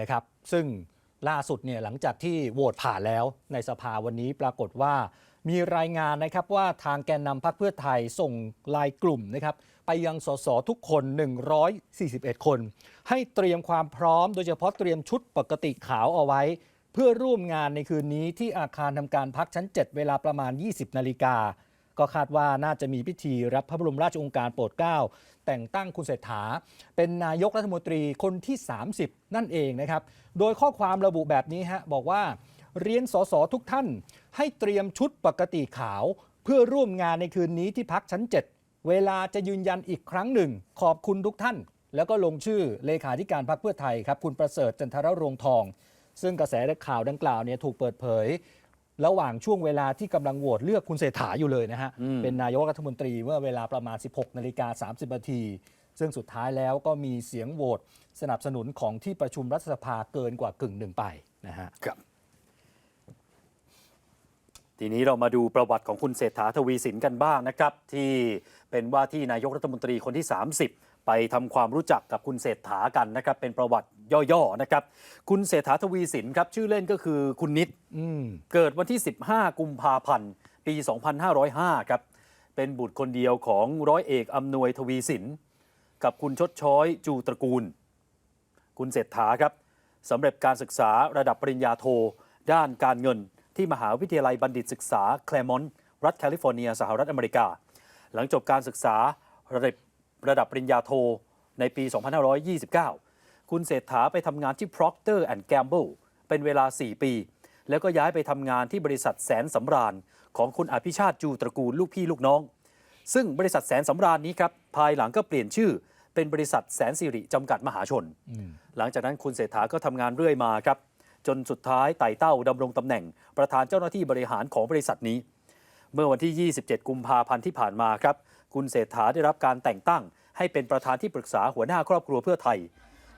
นะครับซึ่งล่าสุดเนี่ยหลังจากที่โหวตผ่านแล้วในสภาวันนี้ปรากฏว่า มีรายงานนะครับว่าทางแกนนำพรรคเพื่อไทยส่งลายกลุ่มนะครับไปยังสสทุกคน 141 คน ให้เตรียมความพร้อมโดยเฉพาะเตรียมชุดปกติขาวเอาไว้ เพื่อร่วมงานในคืนนี้ที่อาคารทำการพักชั้น 7 เวลาประมาณ 20 นาฬิกาก็คาดว่าน่าจะมีพิธีรับพระบรมราชองค์การโปรดเกล้า แต่งตั้งคุณเศรษฐา เป็นนายกรัฐมนตรีคนที่ 30 นั่นเองนะครับ โดยข้อความระบุแบบนี้ฮะบอกว่า เรียนสสทุกท่าน ให้เตรียมชุดปกติขาว เพื่อร่วมงานในคืนนี้ที่พักชั้น 7 เวลาจะยืนยันอีกครั้งหนึ่ง ขอบคุณทุกท่าน แล้วก็ลงชื่อเลขาธิการพรรคเพื่อไทยครับคุณประเสริฐจันทรรงทอง ซึ่งกระแสข่าวดังกล่าวเนี่ยถูกเปิดเผย ระหว่างช่วงเวลาที่กำลังโหวตเลือกคุณเศรษฐาอยู่เลยนะฮะ อืม เป็นนายกรัฐมนตรีเมื่อเวลาประมาณ 16นาฬิกา30นาทีซึ่งสุดท้ายแล้วก็มีเสียงโหวตสนับสนุนของที่ประชุมรัฐสภาเกินกว่ากึ่งหนึ่งไปนะฮะ ครับ ทีนี้เรามาดูประวัติของคุณเศรษฐาทวีสินกันบ้างนะครับ ที่เป็นว่าที่นายกรัฐมนตรีคนที่ 30 ไปทำความรู้จักกับคุณเศรษฐากันนะครับ เป็นประวัติ ย่อๆนะครับ คุณเศรษฐาทวีสินครับ ชื่อเล่นก็คือคุณนิดอืมเกิดวันที่ 15 กุมภาพันธ์ ปี 2505 ครับ เป็นบุตรคนเดียวของร้อยเอกอำนวยทวีสิน กับคุณชดช้อยจูตระกูล คุณเศรษฐาครับสำเร็จการศึกษาระดับปริญญาโท ด้านการเงินที่มหาวิทยาลัยบัณฑิตศึกษาแคลมอนต์รัฐแคลิฟอร์เนีย สหรัฐอเมริกา หลังจบการศึกษาระดับระดับปริญญาโทในปี 2529 คุณเศรษฐาไปทำงานที่ Procter and Gamble เป็นเวลา 4 ปี แล้วก็ย้ายไปทำงานที่บริษัทแสนสำราญ ของคุณอภิชาติจูตระกูลลูกพี่ลูกน้อง ซึ่งบริษัทแสนสำราญนี้ครับภายหลังก็เปลี่ยนชื่อ เป็นบริษัทแสนสิริจำกัดมหาชน หลังจากนั้นคุณเศรษฐาก็ทำงานเรื่อยมาครับจนสุดท้ายไต่เต้าดำรงตำแหน่ง ประธานเจ้าหน้าที่บริหารของบริษัทนี้ เมื่อวันที่ 27 กุมภาพันธ์ที่ผ่านมาครับ คุณเศรษฐาได้รับการแต่งตั้ง ให้เป็นประธานที่ปรึกษาหัวหน้าครอบครัวเพื่อไทย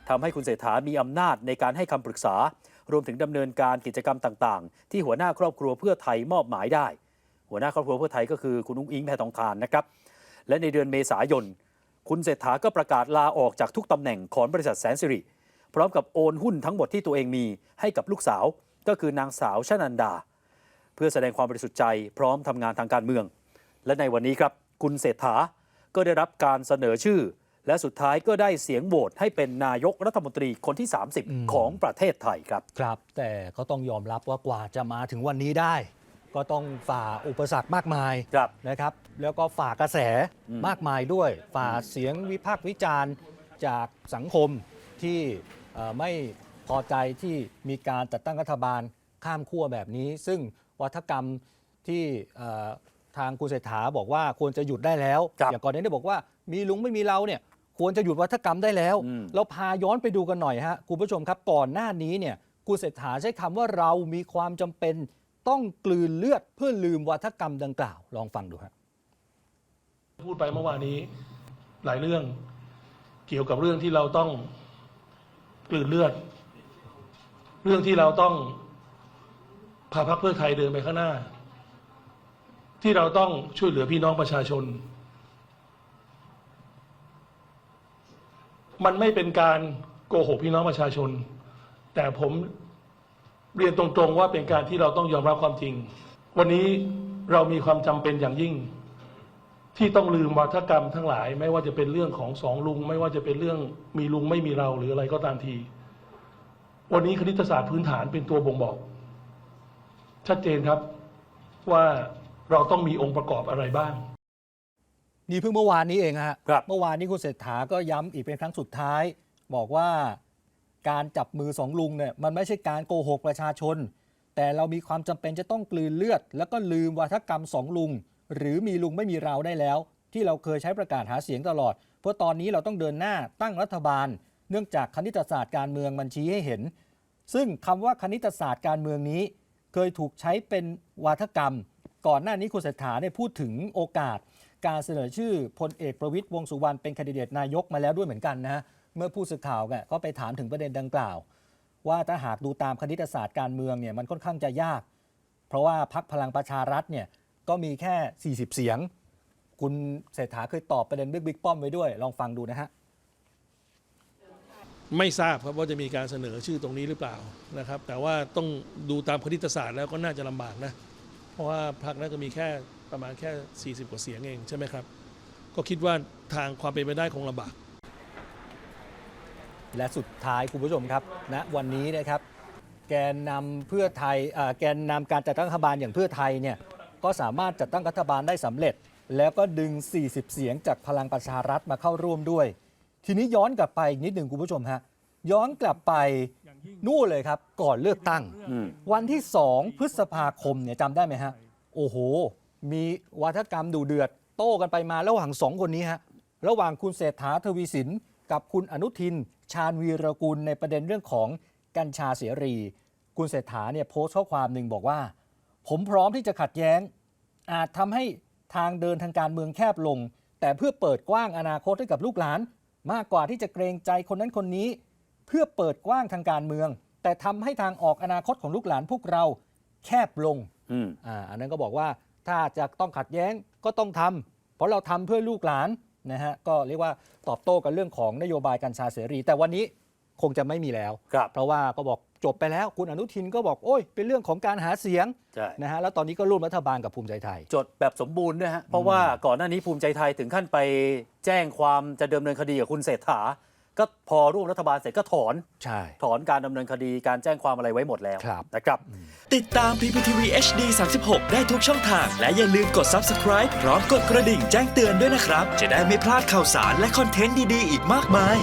ทำให้คุณเศรษฐามีอำนาจในการให้คำปรึกษา รวมถึงดำเนินการกิจกรรมต่างๆ ที่หัวหน้าครอบครัวเพื่อไทยมอบหมายได้ หัวหน้าครอบครัวเพื่อไทยก็คือคุณอุ้งอิงแพทองทานนะครับ และในเดือนเมษายน คุณเศรษฐาก็ประกาศลาออกจากทุกตำแหน่งของบริษัทแสนสิริ พร้อมกับโอนหุ้นทั้งหมดที่ตัวเองมีให้กับลูกสาว ก็คือนางสาวชนันดา เพื่อแสดงความบริสุทธิ์ใจพร้อมทำงานทางการเมือง และในวันนี้ครับคุณเศรษฐาก็ได้รับการเสนอชื่อ และสุดท้ายก็ได้เสียงโหวตให้เป็นนายกรัฐมนตรีคนที่อืม30 ของประเทศไทยครับ ครับ แต่ก็ต้องยอมรับว่ากว่าจะมาถึงวันนี้ได้ ก็ต้องฝ่าอุปสรรคมากมายครับนะครับ แล้วก็ฝ่ากระแสอืมมากมายด้วย ฝ่าเสียงวิพากษ์วิจารณ์จากสังคมที่เอ่อไม่พอใจที่มีการจัดตั้งรัฐบาลข้ามขั้วแบบนี้ ซึ่งวัฒกรรมที่เอ่อทางคุณเศรษฐาบอกว่าควรจะหยุดได้แล้วครับอย่างก่อนนี้ได้บอกว่ามีลุงไม่มีเราเนี่ย ควรจะหยุดวัฒกรรมได้แล้วอืมเราพาย้อนไปดูกันหน่อยฮะคุณผู้ชมครับก่อนหน้านี้เนี่ยคุณเศรษฐาใช้คำว่าเรามีความจำเป็นต้องกลืนเลือดเพื่อลืมวัฒกรรมดังกล่าว ลองฟังดูฮะพูดไปเมื่อวานนี้หลายเรื่องเกี่ยวกับเรื่องที่เราต้องกลืนเลือด เรื่องที่เราต้องพาพรรคเพื่อไทยเดินไปข้างหน้า ที่เราต้องช่วยเหลือพี่น้องประชาชน มันไม่เป็นการโกหกพี่น้องประชาชน แต่ผมเรียนตรงๆว่าเป็นการที่เราต้องยอมรับความจริง วันนี้เรามีความจำเป็นอย่างยิ่ง ที่ต้องลืมวัฒกรรมทั้งหลาย ไม่ว่าจะเป็นเรื่องของสองลุง ไม่ว่าจะเป็นเรื่องมีลุงไม่มีเราหรืออะไรก็ตามที วันนี้คณิตศาสตร์พื้นฐานเป็นตัวบ่งบอก ชัดเจนครับว่าเราต้องมีองค์ประกอบอะไรบ้าง นี่เพิ่งเมื่อวานนี้เองฮะครับ เมื่อวานนี้คุณเศรษฐาก็ย้ำอีกเป็นครั้งสุดท้าย บอกว่าการจับมือสองลุงเนี่ยมันไม่ใช่การโกหกประชาชน แต่เรามีความจำเป็นจะต้องกลืนเลือด แล้วก็ลืมวัฒกรรมสองลุง หรือมีลุงไม่มีเราได้แล้ว ที่เราเคยใช้ประกาศหาเสียงตลอด เพราะตอนนี้เราต้องเดินหน้าตั้งรัฐบาล เนื่องจากคณิตศาสตร์การเมืองมันชี้ให้เห็น ซึ่งคำว่าคณิตศาสตร์การเมืองนี้ เคยถูกใช้เป็นวาทกรรม ก่อนหน้านี้คุณเศรษฐาเนี่ยพูดถึงโอกาส การเสนอชื่อพลเอกประวิตยวงสุวรรณเป็นคนดิเดตนายกมาแล้วด้วยเหมือนกันนะฮะเมื่อผู้สื่อข่าวเนี่ยก็ไปถามถึงประเด็นดังกล่าว ว่าถ้าหากดูตามคณิตศาสตร์การเมืองเนี่ยมันค่อนข้างจะยาก เพราะว่าพักพลังประชารัฐเนี่ยก็มีแค่ 40 เสียง คุณเศรษฐาเคยตอบประเด็นบิ๊กบิ๊กป้อมไว้ด้วย ลองฟังดูนะฮะไม่ทราบครับว่าจะมีการเสนอชื่อตรงนี้หรือเปล่านะครับ แต่ว่าต้องดูตามคณิตศาสตร์แล้วก็น่าจะลำบากนะ เพราะว่าพรรคนั้นก็มีแค่ ประมาณแค่ 40 กว่าเสียงเองใช่ไหมครับ ก็คิดว่าทางความเป็นไปได้คงลำบาก และสุดท้ายคุณผู้ชมครับณวันนี้นะครับ แกนนำเพื่อไทยอ่าแกนนำการจัดตั้งรัฐบาลอย่างเพื่อไทยเนี่ยก็สามารถจัดตั้งรัฐบาลได้สำเร็จ แล้วก็ดึง 40 เสียงจากพลังประชารัฐมาเข้าร่วมด้วย ทีนี้ย้อนกลับไปอีกนิดหนึ่งคุณผู้ชมฮะย้อนกลับไปนู่นเลยครับ ก่อนเลือกตั้ง อืม วันที่ 2 พฤษภาคมเนี่ยจำได้ไหมฮะ โอ้โห มีวัฒกรรมดูเดือด โต้กันไปมาระหว่างสองคนนี้ฮะระหว่างคุณเศรษฐาทวีสิน กับคุณอนุทิน ชาญวีรกุลในประเด็นเรื่องของกัญชาเสรี คุณเศรษฐาเนี่ยโพสต์ข้อความหนึ่งบอกว่า ผมพร้อมที่จะขัดแย้ง อาจทำให้ทางเดินทางการเมืองแคบลง แต่เพื่อเปิดกว้างอนาคตให้กับลูกหลาน มากกว่าที่จะเกรงใจคนนั้นคนนี้ เพื่อเปิดกว้างทางการเมือง แต่ทำให้ทางออกอนาคตของลูกหลานพวกเราแคบลงอืมอ่าอันนั้นก็บอกว่า ถ้าจะต้องขัดแย้งก็ต้องทำเพราะเราทำเพื่อลูกหลานนะฮะก็เรียกว่าตอบโต้กันเรื่องของนโยบายกัญชาเสรี แต่วันนี้คงจะไม่มีแล้วครับเพราะว่าก็บอกจบไปแล้ว คุณอนุทินก็บอกโอ้ยเป็นเรื่องของการหาเสียงใช่นะฮะแล้วตอนนี้ก็ร่วมรัฐบาลกับภูมิใจไทย จดแบบสมบูรณ์ด้วยฮะเพราะว่าก่อนหน้านี้ภูมิใจไทยถึงขั้นไปแจ้งความจะดำเนินคดีกับคุณเศรษฐา ก็พอร่วมรัฐบาลเสร็จก็ถอน ใช่ ถอนการดำเนินคดีการแจ้งความอะไรไว้หมดแล้วครับ นะครับ ติดตาม PPTV HD 36 ได้ทุกช่องทาง และอย่าลืมกด Subscribe พร้อมกดกระดิ่งแจ้งเตือนด้วยนะครับ จะได้ไม่พลาดข่าวสารและคอนเทนต์ดี ๆ อีกมากมาย